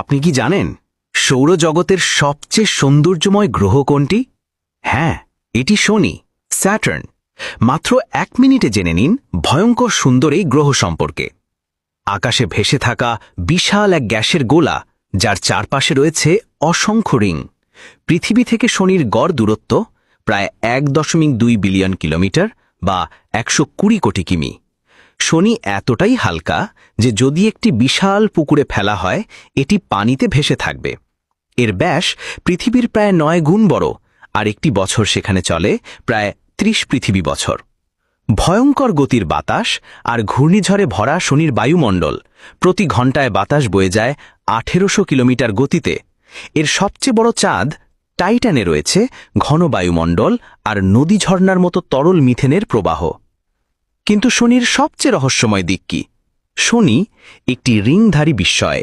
আপনি কি জানেন সৌরজগতের সবচেয়ে সৌন্দর্যময় গ্রহ কোনটি? হ্যাঁ এটি শনি, স্যাটার্ন। মাত্র এক মিনিটে জেনে নিন ভয়ঙ্কর সুন্দর এই গ্রহ সম্পর্কে। আকাশে ভেসে থাকা বিশাল এক গ্যাসের গোলা, যার চারপাশে রয়েছে অসংখ্য রিং। পৃথিবী থেকে শনির গড় দূরত্ব প্রায় এক দশমিক দুই বিলিয়ন কিলোমিটার বা একশো কুড়ি কোটি কিমি। শনি এতটাই হালকা যে যদি একটি বিশাল পুকুরে ফেলা হয়, এটি পানিতে ভেসে থাকবে। এর ব্যাস পৃথিবীর প্রায় নয় গুণ বড়, আর একটি বছর সেখানে চলে, প্রায় ত্রিশ পৃথিবী বছর। ভয়ঙ্কর গতির বাতাস আর ঘূর্ণিঝড়ে ভরা শনির বায়ুমণ্ডল, প্রতি ঘন্টায় বাতাস বয়ে যায় আঠেরোশো কিলোমিটার গতিতে। এর সবচেয়ে বড় চাঁদ টাইটানে রয়েছে, ঘন বায়ুমণ্ডল আর নদী ঝর্ণার মতো তরল মিথেনের প্রবাহ। কিন্তু শনির সবচেয়ে রহস্যময় দিক কি? শনি একটি রিংধারী বিস্ময়।